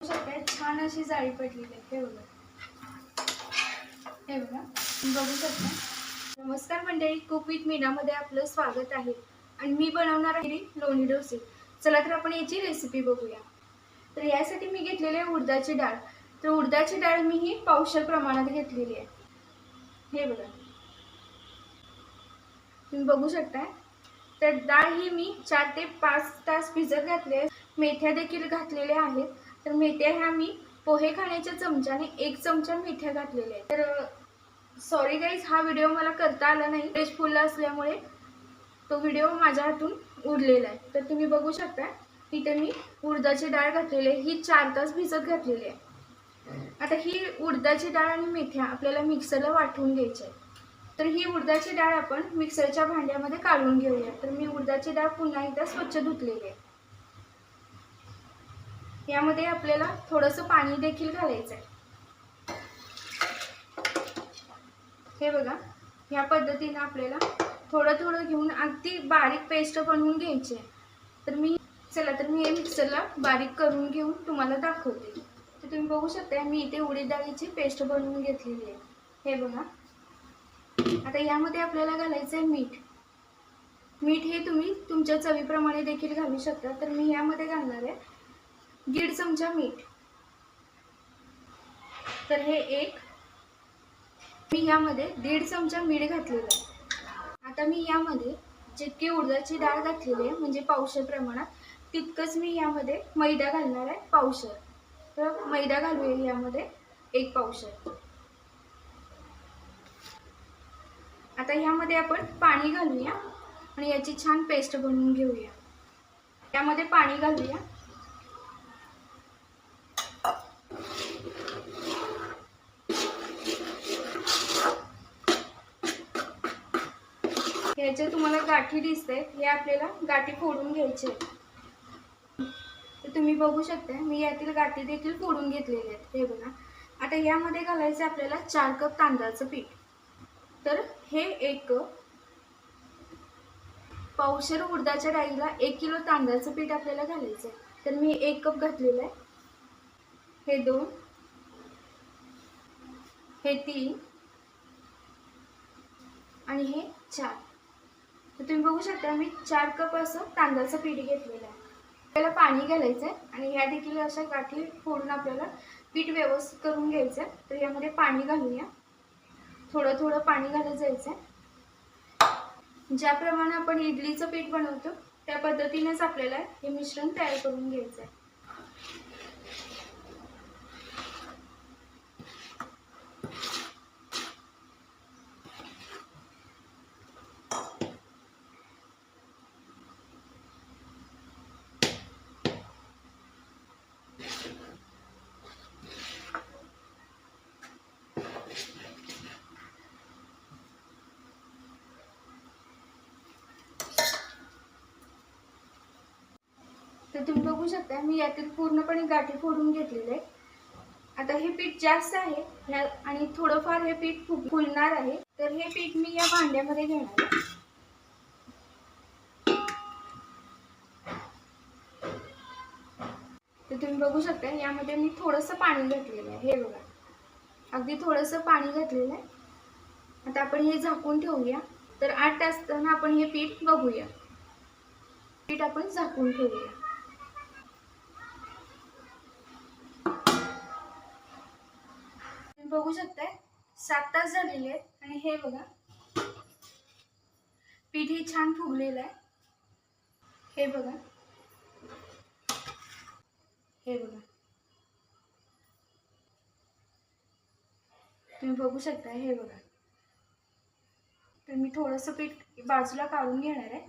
छान अशी जाळी पडलेली आहे हे बघा. हे बघा बघू शकता. नमस्कार मंडळी कुक विथ मीनामध्ये आपलं स्वागत आहे. आणि मी बनवणार आहे लोणी डोसे. चला तर आपण याची रेसिपी बघूया. तर यासाठी मी घेतलेली आहे उडदाची डाळ. तर उडदाची डाळ मी ही पावशर प्रमाणात घेतलेली आहे. हे बघा. तुम्ही बघू शकताय. तर डाळ ही मी चार ते पाच तास भिजत घातले आहे. मेथ्या देखील घातलेल्या आहेत. तर मेथ्या ह्या मी पोहे खाण्याच्या चमच्याने एक चमचा मेथ्या घातलेल्या आहेत. तर सॉरी गाईज हा व्हिडिओ मला करता आला नाही. फ्रेश फुलला असल्यामुळे तो व्हिडिओ माझ्या हातून उडलेला आहे. तर तुम्ही बघू शकता इथे मी उडदाची डाळ घातलेली आहे. ही चार तास भिजत घातलेली आहे. आता ही उडदाची डाळ आणि मेथ्या आपल्याला मिक्सरला वाटून घ्यायची आहे. तर ही उडदाची डाळ आपण मिक्सरच्या भांड्यामध्ये काढून घेऊया. तर मी उडदाची डाळ पुन्हा एकदा स्वच्छ धुतलेली आहे. यामध्ये आपल्याला थोडंसं पाणी देखील घालायचं आहे हे बघा ह्या पद्धतीनं आपल्याला थोडं थोडं घेऊन अगदी बारीक पेस्ट बनवून घ्यायची आहे. तर मी चला तर मी हे मिक्सरला बारीक करून घेऊन तुम्हाला दाखवते. तर तुम्ही बघू शकता मी इथे उडीद डाळीची पेस्ट बनवून घेतलेली आहे. हे बघा. आता यामध्ये आपल्याला घालायचं आहे मीठ. मीठ हे तुम्ही तुमच्या चवीप्रमाणे देखील घालू शकता. तर मी यामध्ये घालणार आहे. दीड चमचा मीठ. तर हे एक मी यामध्ये दीड चमचा मीठ घातलेलं आहे. आता मी यामध्ये जितकी उडदाची डाळ घातलेली आहे म्हणजे पावशर प्रमाणात तितकंच मी यामध्ये मैदा घालणार आहे पावशर. तर मैदा घालूया यामध्ये एक पावशर. आता ह्यामध्ये आपण पाणी घालूया आणि याची छान पेस्ट बनवून घेऊया. यामध्ये पाणी घालूया. ह्याचे तुम्हाला गाठी दिसते. हे आपल्याला गाठी फोडून घ्यायचे तर तुम्ही बघू शकता मी यातील गाठी देखील फोडून घेतलेले आहेत. हे बघा. आता यामध्ये घालायचं आपल्याला चार कप तांदळाचं पीठ. तर हे एक कप पावशर उडदाच्या डाळीला एक किलो तांदळाचं पीठ आपल्याला घालायचं आहे. तर मी एक कप घातलेलं आहे. हे दोन. हे तीन. आणि हे चार. तर तुम्ही बघू शकता मी चार कप असं तांदळाचं पीठ घेतलेलं आहे. आपल्याला पाणी घालायचं आहे आणि ह्या देखील अशा गाठी फोडून आपल्याला पीठ व्यवस्थित करून घ्यायचं आहे तर यामध्ये पाणी घालूया. थोडं थोडं पाणी घालत जायचं आहे ज्याप्रमाणे आपण इडलीचं पीठ बनवतो त्या पद्धतीनेच आपल्याला हे मिश्रण तयार करून घ्यायचं आहे तर तुम्ही बघू शकता मी यातील पूर्णपणे गाठी फोडून घेतलेले आता हे पीठ जास्त आहे ह्या आणि थोडंफार हे पीठ फुग फुलणार आहे. तर हे पीठ मी या भांड्यामध्ये घेणार आहे. तर तुम्ही बघू शकता यामध्ये मी थोडंसं पाणी घातलेलं आहे. हे बघा. अगदी थोडंसं पाणी घातलेलं आहे. आता आपण हे झाकून ठेवूया. तर आठ तास आपण हे पीठ बघूया. पीठ आपण झाकून ठेवूया. बघू शकताय. सात तास झालेले आहेत. आणि हे बघा. पीठ हे छान फुगलेलं आहे. हे बघा. हे बघा. तुम्ही बघू शकता हे बघा. तर मी थोडंसं पीठ बाजूला काढून घेणार आहे.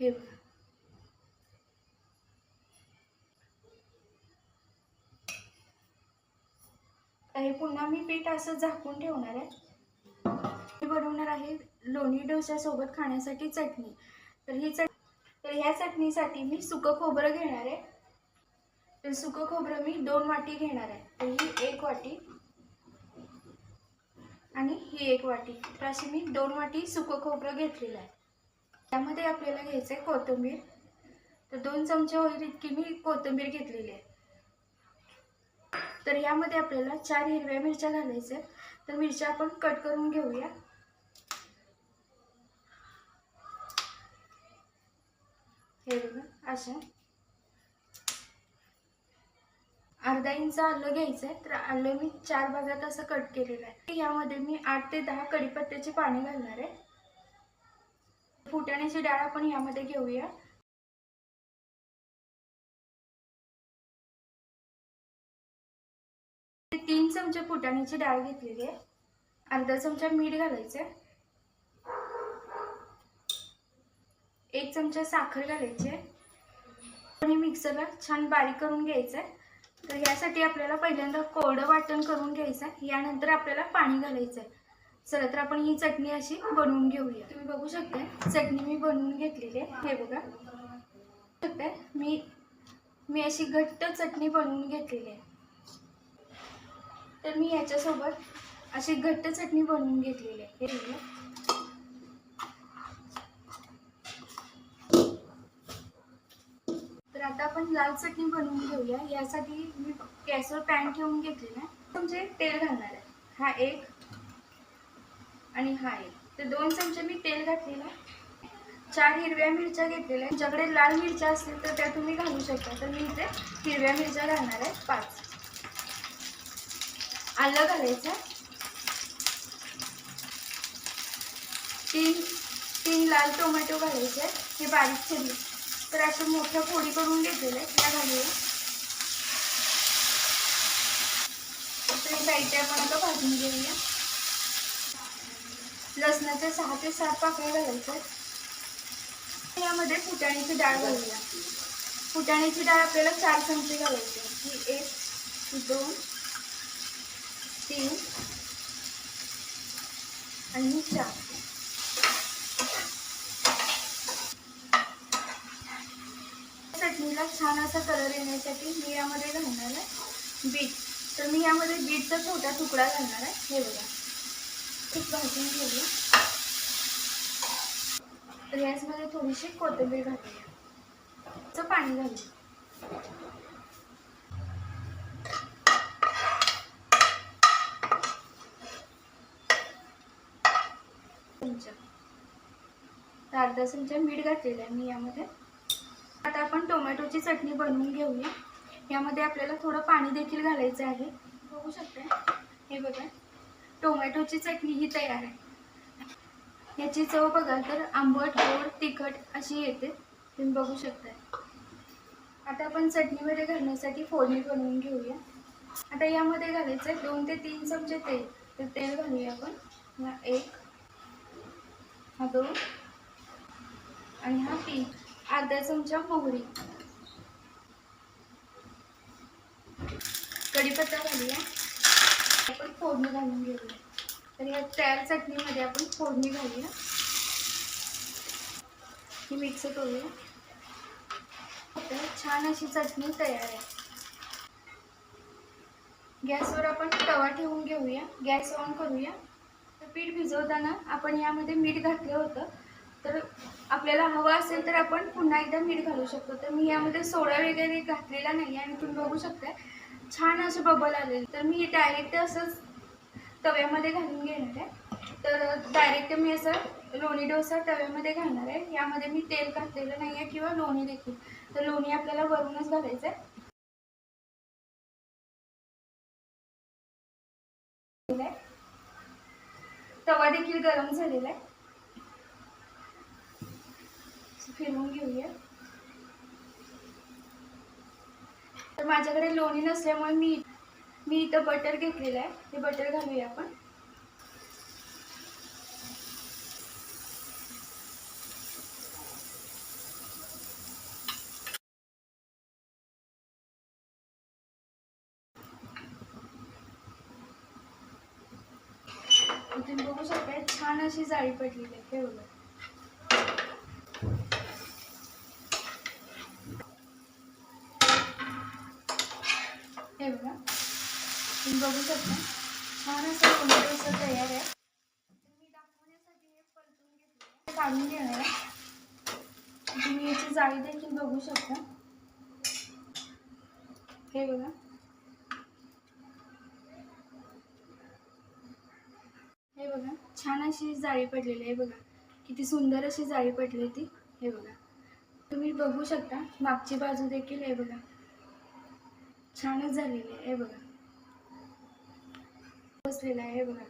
हे बघा. आता हे पुन्हा मी पीठ असं झाकून ठेवणार आहे. मी बनवणार आहे लोणी डोस्यासोबत खाण्यासाठी चटणी. तर ही चट तर ह्या चटणीसाठी मी सुकं खोबरं घेणार आहे. तर सुकं खोबरं मी दोन वाटी घेणार आहे. तर ही एक वाटी आणि ही एक वाटी. तर अशी मी दोन वाटी सुकं खोबरं घेतलेलं आहे. त्यामध्ये आपल्याला घ्यायचं आहे कोथिंबीर. तर दोन चमचे होईल इतकी मी कोथिंबीर घेतलेली आहे. तर यामध्ये आपल्याला चार हिरव्या मिरच्या घालायच्या आहेत. तर मिरच्या आपण कट करून घेऊया. हे बघा अशा. अर्धा इंच आलं घ्यायचं आहे तर आलं मी चार भागात असं कट केलेलं आहे. यामध्ये मी आठ ते दहा कडीपत्त्याचे पाणी घालणार आहे. फुटाण्याची डाळ आपण यामध्ये घेऊया. तीन चमचे फुटाण्याची डाळ घेतलेली आहे. अर्धा चमचा मीठ घालायचं आहे एक चमचा साखर घालायची आहे आणि मिक्सरला छान बारीक करून घ्यायचं आहे तर यासाठी आपल्याला पहिल्यांदा कोरडं वाटण करून घ्यायचं आहे यानंतर आपल्याला पाणी घालायचं आहे चला तर आपण ही चटणी अशी बनवून घेऊया. तुम्ही बघू शकता चटणी मी बनवून घेतलेली आहे. हे बघा. शकताय मी मी अशी घट्ट चटणी बनवून घेतलेली आहे. तर मी याच्यासोबत अशी घट्ट चटणी बनवून घेतलेली आहे. हे तर आता आपण लाल चटणी बनवून घेऊया. यासाठी मी गॅसवर पॅन ठेवून घेतलेला आहे. तुमचे तेल घालणार आहे. हा एक आणि हा एक. तर दोन चमचे मी तेल घातलेलं आहे. चार हिरव्या मिरच्या घेतलेल्या आहे तुमच्याकडे लाल मिरच्या असतील तर त्या तुम्ही घालू शकता. तर मी इथे हिरव्या मिरच्या घालणार आहे. पाच. आलं घालायचं आहे. तीन तीन लाल टोमॅटो घालायचे आहेत. हे बारीक चिरले तर अशा मोठ्या फोडी करून घेतलेल्या त्या घालूया तर आपण आता भाजून घेऊया लसणाच्या सहा ते सात पाकळ्या घालायच्या आहेत. यामध्ये फुटाण्याची डाळ घालूया फुटाण्याची डाळ आपल्याला चार चमचे घालायची आहे. ही एक दोन तीन आणि चार. चटणीला छान असा कलर येण्यासाठी मी यामध्ये घालणार आहे बीट. तर मी यामध्ये बीटचा छोटा तुकडा घालणार आहे. हे बघा. खूप भाजून घेऊया. तर याचमध्ये थोडीशी कोथिंबीर घालूया. पाणी घालूया चमचा तर अर्धा चमचा मीठ घातलेलं आहे मी यामध्ये. आता आपण टोमॅटोची चटणी बनवून घेऊया. यामध्ये आपल्याला थोडं पाणी देखील घालायचं आहे. बघू शकता हे बघा. टोमॅटोची चटणी ही तयार आहे. याची चव बघाल तर आंबट गोड तिखट अशी येते. तुम्ही बघू शकता आता आपण चटणीमध्ये घालण्यासाठी फोडणी बनवून घेऊया. आता यामध्ये घालायचं आहे दोन ते तीन चमचे तेल. तर तेल घालूया आपण. एक. हा दोन. आणि हा पी अर्धा चमचा मोहरी. कढीपत्ता घालूया. आपण फोडणी घालून घेऊया. तर या तयार चटणीमध्ये आपण फोडणी घालूया. ही मिक्स करूया. छान अशी चटणी तयार आहे. गॅसवर आपण तवा ठेवून घेऊया. गॅस ऑन करूया. तर पीठ भिजवताना आपण यामध्ये मीठ घातलं होतं. तर आपल्याला हवं असेल तर आपण पुन्हा एकदा मीठ घालू शकतो. तर मी यामध्ये सोडा वगैरे घातलेला नाही आणि तुम्ही बघू शकता छान असं बबल आलेलं. तर मी डायरेक्ट असंच तव्यामध्ये घालून घेणार आहे. तर डायरेक्ट मी असं लोणी डोसा तव्यामध्ये घालणार आहे. यामध्ये मी तेल घातलेलं नाही आहे किंवा लोणी देखील. तर लोणी आपल्याला वरूनच घालायचं आहे. तवा देखील गरम झालेला आहे. फिरवून घेऊया. तर माझ्याकडे लोणी नसल्यामुळे मी मी इथं बटर घेतलेलं आहे. ते बटर घालूया आपण. तुम्ही बघू शकता छान अशी जाळी पडलेली आहे हे बघा हे बघा तुम्ही बघू शकता. छान असं लोणी डोसा तयार आहे. मी दाखवण्यासाठी हे परतून घेतलं काढून घेणार आहे. तुम्ही याची जाळी देखील बघू शकता. हे बघा. हे बघा छान अशी जाळी पडलेली आहे बघा. किती सुंदर अशी जाळी पडली ती. हे बघा. तुम्ही बघू शकता मागची बाजू देखील हे बघा. छानच झालेली आहे हे बघा. बसलेला आहे बघा.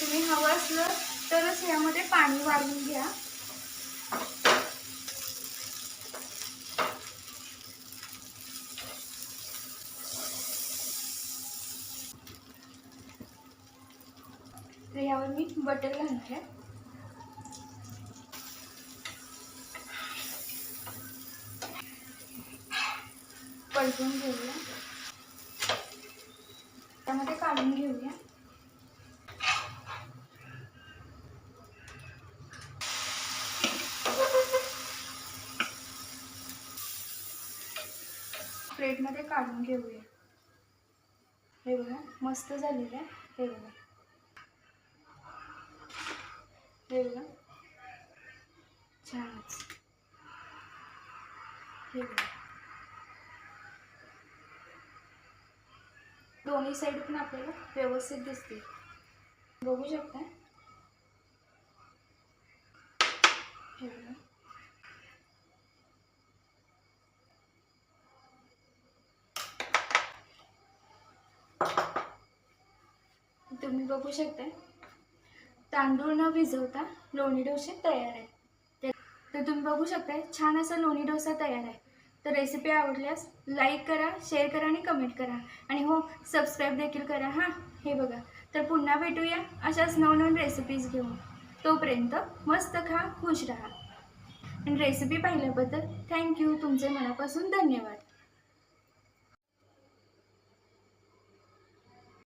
तुम्ही हवं असलं तरच यामध्ये पाणी वाढवून घ्या. तर यावर मी बटर घालते परतून घेऊया. त्यामध्ये काढून घेऊया. प्लेटमध्ये काढून घेऊया. हे बघा मस्त झालेलं आहे. हे बघा. हे बघा. छानच. हे बघा. दोन्ही साईड पण आपल्याला व्यवस्थित दिसते बघू शकता तुम्ही बघू शकता तांदूळ न भिजवता लोणी डोसे तयार आहे तर तुम्ही बघू शकता छान असा लोणी डोसा तयार आहे. तर रेसिपी आवडल्यास लाईक करा शेअर करा आणि कमेंट करा. आणि हो सबस्क्राईब देखील करा हां. हे बघा. तर पुन्हा भेटूया अशाच नवनवीन रेसिपीज घेऊन. तोपर्यंत मस्त खा खुश राहा. आणि रेसिपी पाहिल्याबद्दल थँक्यू तुमचे मनापासून धन्यवाद.